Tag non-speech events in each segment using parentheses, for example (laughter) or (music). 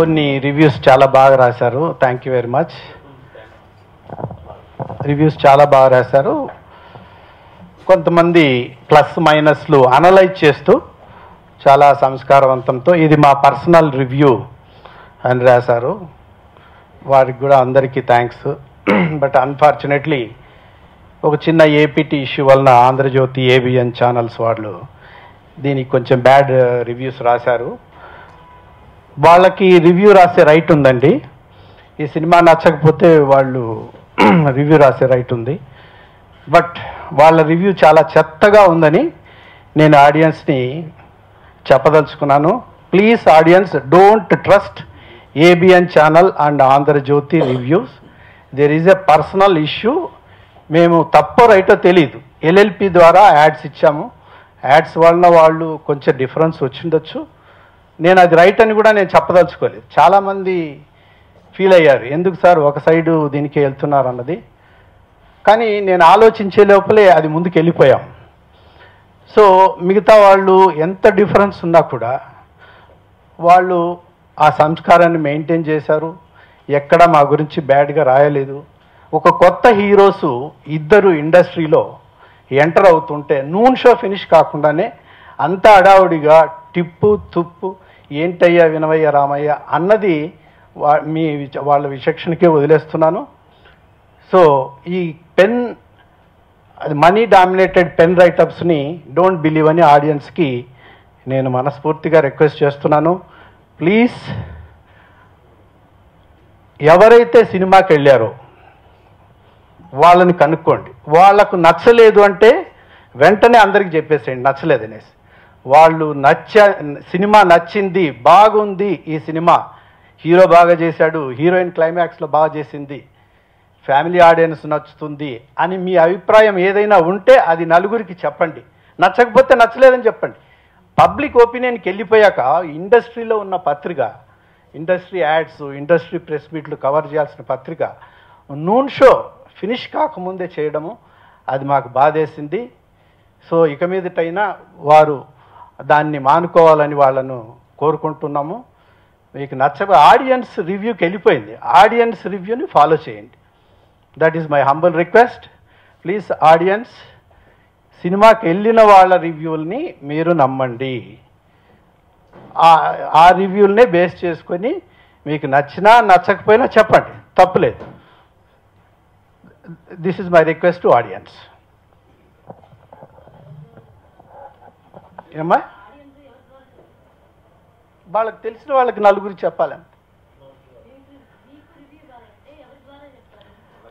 కొన్ని రివ్యూస్ చాలా బాగా రాశారు. Thank you very much reviews చాలా బాగా రాశారు. కొంతమంది ప్లస్ మైనస్లు అనలైజ్ చేస్తూ చాలా సంస్కారవంతంతో ఇది మా పర్సనల్ రివ్యూ అని రాశారు. వారికి కూడా అందరికీ థ్యాంక్స్ బట్ అన్ఫార్చునేట్లీ ఒక చిన్న ఏపీటీ ఇష్యూ వలన ఆంధ్రజ్యోతి ఏబిఎన్ ఛానల్స్ వాళ్ళు దీనికి కొంచెం బ్యాడ్ రివ్యూస్ రాశారు. వాళ్ళకి రివ్యూ రాసే రైట్ ఉందండి. ఈ సినిమా నచ్చకపోతే వాళ్ళు (clears throat) రివ్యూ రాసే రైట్ ఉంది. బట్ వాళ్ళ రివ్యూ చాలా చెత్తగా ఉందని నేను ఆడియన్స్ని చెప్పదలుచుకున్నాను. Please audience don't trust ABN channel and Andhra Jyothi reviews there is a personal issue మేము తప్పో రైటో తెలియదు ఎల్ఎల్పి ద్వారా యాడ్స్ ఇచ్చాము. యాడ్స్ వలన వాళ్ళు కొంచెం డిఫరెన్స్ వచ్చిండొచ్చు. నేను అది రైట్ అని కూడా నేను చెప్పదలుచుకోలేదు. చాలామంది ఫీల్ అయ్యారు. ఎందుకు సార్ ఒక సైడు దీనికి వెళ్తున్నారు అన్నది. కానీ నేను ఆలోచించే లోపలే అది ముందుకు వెళ్ళిపోయాం. సో మిగతా వాళ్ళు ఎంత డిఫరెన్స్ ఉన్నా కూడా వాళ్ళు ఆ సంస్కారాన్ని మెయింటైన్ చేశారు. ఎక్కడ మా గురించి బ్యాడ్గా రాయలేదు. ఒక కొత్త హీరోస్ ఇద్దరు ఇండస్ట్రీలో ఎంటర్ అవుతుంటే నూన్ షో ఫినిష్ కాకుండానే అంత అడావుడిగా టిప్పు తుప్పు ఏంటయ్యా వినవయ్య రామయ్య అన్నది వా మీ వాళ్ళ విచక్షణకే వదిలేస్తున్నాను. సో ఈ పెన్ అది మనీ డామినేటెడ్ పెన్ రైటప్స్ని డోంట్ బిలీవ్ అని ఆడియన్స్కి నేను మనస్ఫూర్తిగా రిక్వెస్ట్ చేస్తున్నాను. ప్లీజ్ ఎవరైతే సినిమాకి వెళ్ళారో వాళ్ళని కనుక్కోండి. వాళ్ళకు నచ్చలేదు అంటే వెంటనే అందరికి చెప్పేసేయండి. నచ్చలేదు అనేసి. వాళ్ళు నచ్చ సినిమా నచ్చింది బాగుంది ఈ సినిమా. హీరో బాగా చేశాడు హీరోయిన్ క్లైమాక్స్లో బాగా చేసింది ఫ్యామిలీ ఆడియన్స్ నచ్చుతుంది అని మీ అభిప్రాయం ఏదైనా ఉంటే అది నలుగురికి చెప్పండి. నచ్చకపోతే నచ్చలేదని చెప్పండి. పబ్లిక్ ఒపీనియన్కి వెళ్ళిపోయాక ఇండస్ట్రీలో ఉన్న పత్రిక ఇండస్ట్రీ యాడ్స్ ఇండస్ట్రీ ప్రెస్ మీట్లు కవర్ చేయాల్సిన పత్రిక నూన్ షో ఫినిష్ కాకముందే చేయడము అది మాకు బాధేసింది. సో ఇక మీదటైనా వారు దాన్ని మానుకోవాలని వాళ్ళను కోరుకుంటున్నాము. మీకు నచ్చక ఆడియన్స్ రివ్యూకి వెళ్ళిపోయింది. ఆడియన్స్ రివ్యూని ఫాలో చేయండి. That is my humble request please audience సినిమాకి వెళ్ళిన వాళ్ళ రివ్యూల్ని మీరు నమ్మండి. ఆ- ఆ రివ్యూల్నే బేస్ చేసుకొని మీకు నచ్చినా నచ్చకపోయినా చెప్పండి. తప్పులేదు. This is my request to audience ఏమ్మా? వాళ్ళకి తెలిసిన వాళ్ళకి నలుగురు చెప్పాలంట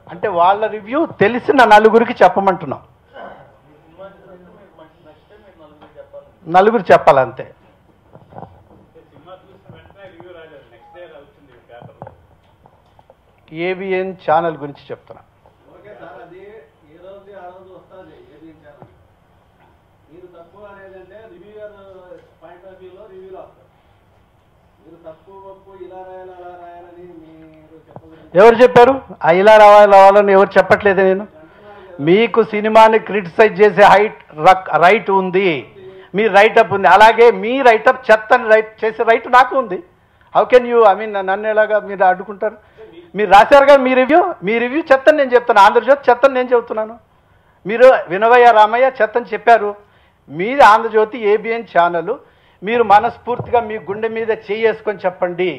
అంటే వాళ్ళ రివ్యూ తెలిసిన నలుగురికి చెప్పమంటున్నాం. నలుగురు చెప్పాలంతే ఏబిఎన్ ఛానల్ గురించి చెప్తున్నా ఓకే సార్ అది ఏ రోజు ఆ రోజు వస్తుంది ఏది ఛానల్ మీరు తప్పు అనేది అంటే రివ్యూవర్ పాయింట్ ఆఫ్ వ్యూలో రివ్యూలో వస్తారు మీరు తప్పు ఒప్పు ఇలా రాయాలి అలా రాయాలని మీరు చెప్పగలరు ఎవరు చెప్పారు? ఇలా రావాలి రావాలని ఎవరు చెప్పట్లేదు నేను? మీకు సినిమాని క్రిటిసైజ్ చేసే హైట్ రైట్ ఉంది. మీ రైటప్ ఉంది. అలాగే మీ రైటప్ చెత్తని రైట్ చేసే రైట్ నాకు ఉంది. How can you I mean నన్ను ఎలాగా మీరు అడ్డుకుంటారు? మీరు రాశారు కదా మీ రివ్యూ? మీ రివ్యూ చెత్తని నేను చెప్తాను ఆంధ్రజ్యోతి చెత్తని నేను చెబుతున్నాను. మీరు వినవయ్య రామయ్య చెత్తని చెప్పారు. మీది ఆంధ్రజ్యోతి ఏబిఎన్ ఛానల్ మీరు మనస్ఫూర్తిగా మీ గుండె మీద చేసుకొని చెప్పండి.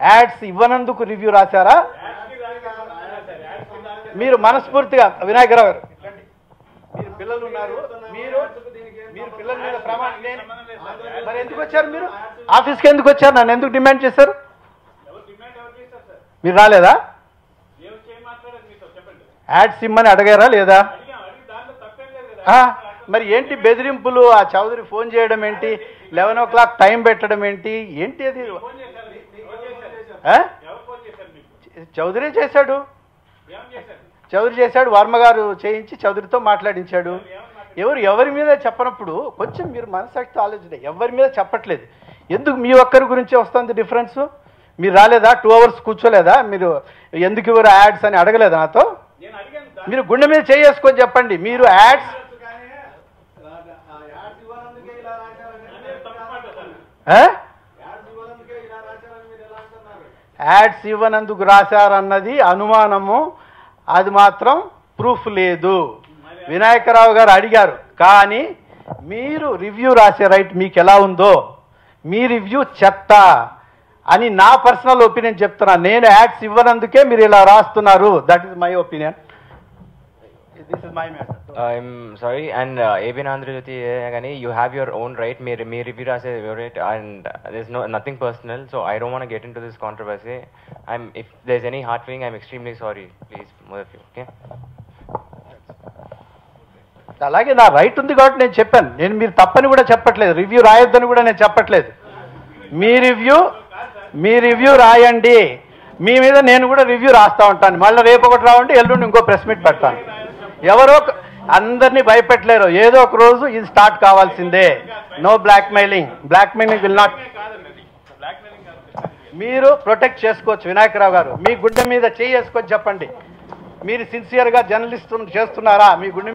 యాడ్స్ ఇవ్వనందుకు రివ్యూ రాశారా? మీరు మనస్ఫూర్తిగా వినాయకరావు గారు. మీరు పిల్లలు ఉన్నారు. మీరు మీరు పిల్లల మీద ప్రమాణం మరి ఎందుకు వచ్చారు మీరు? ఆఫీస్కి ఎందుకు వచ్చారు? నన్ను ఎందుకు డిమాండ్ చేశారు? మీరు రాలేదా? యాడ్స్ ఇమ్మని అడిగారా లేదా? ఆ, మరి ఏంటి బెదిరింపులు? ఆ చౌదరి ఫోన్ చేయడం ఏంటి? లెవెన్ ఓ క్లాక్ టైం పెట్టడం ఏంటి? ఏంటి అది? చౌదరి చేశాడు. చౌదరి చేశాడు వర్మ గారు చేయించి చౌదరితో మాట్లాడించాడు. ఎవరు ఎవరి మీద చెప్పనప్పుడు కొంచెం మీరు మనసాక్షితో ఆలోచన ఎవరి మీద చెప్పట్లేదు. ఎందుకు మీ ఒక్కరి గురించే వస్తుంది డిఫరెన్స్ మీరు రాలేదా? టూ అవర్స్ కూర్చోలేదా? మీరు ఎందుకు ఇవ్వరు యాడ్స్ అని అడగలేదా నాతో? మీరు గుండె మీద చేసుకొని చెప్పండి. మీరు యాడ్స్ కానీ రా- ఆ యాడ్స్ ఇవ్వాలందుకే ఇలా రాశారని ఆ? యాడ్స్ ఇవ్వనందుకు రాశారన్నది అనుమానము. అది మాత్రం ప్రూఫ్ లేదు. వినాయకరావు గారు అడిగారు కానీ మీరు రివ్యూ రాసే రైట్ మీకు ఎలా ఉందో? మీ రివ్యూ చెత్త అని నా పర్సనల్ ఒపీనియన్ చెప్తున్నా. నేను యాడ్స్ ఇవ్వనందుకే మీరు ఇలా రాస్తున్నారు. That is my opinion this is my matter I'm sorry and ABN Andhra Jyothi కానీ you have your own right మీరు మీ రివ్యూ రాసే your right and this no nothing personal so I don't want get into this controversy I'm if there's any hurt feeling I'm extremely sorry please mother you okay అలాగే నా right ఉంది కాబట్టి నేను చెప్పాను. నేను మీరు తప్పని కూడా చెప్పట్లేదు. రివ్యూ రాయొద్దని కూడా నేను చెప్పట్లేదు. మీ రివ్యూ మీ రివ్యూ రాయండి. మీ మీద నేను కూడా రివ్యూ రాస్తా ఉంటాను. మళ్ళీ రేపు ఒకటి రావండి ఎల్లుండి ఇంకో ప్రెస్ మీట్ పెడతాను. ఎవరో అందరినీ భయపెట్టలేరు. ఏదో ఒక రోజు ఇది స్టార్ట్ కావాల్సిందే. No blackmailing blackmailing will not మీరు ప్రొటెక్ట్ చేసుకోవచ్చు వినాయకరావు గారు. మీ గుండె మీద చేయి చెప్పండి. మీరు సిన్సియర్గా జర్నలిస్ట్ చేస్తున్నారా? మీ గుండె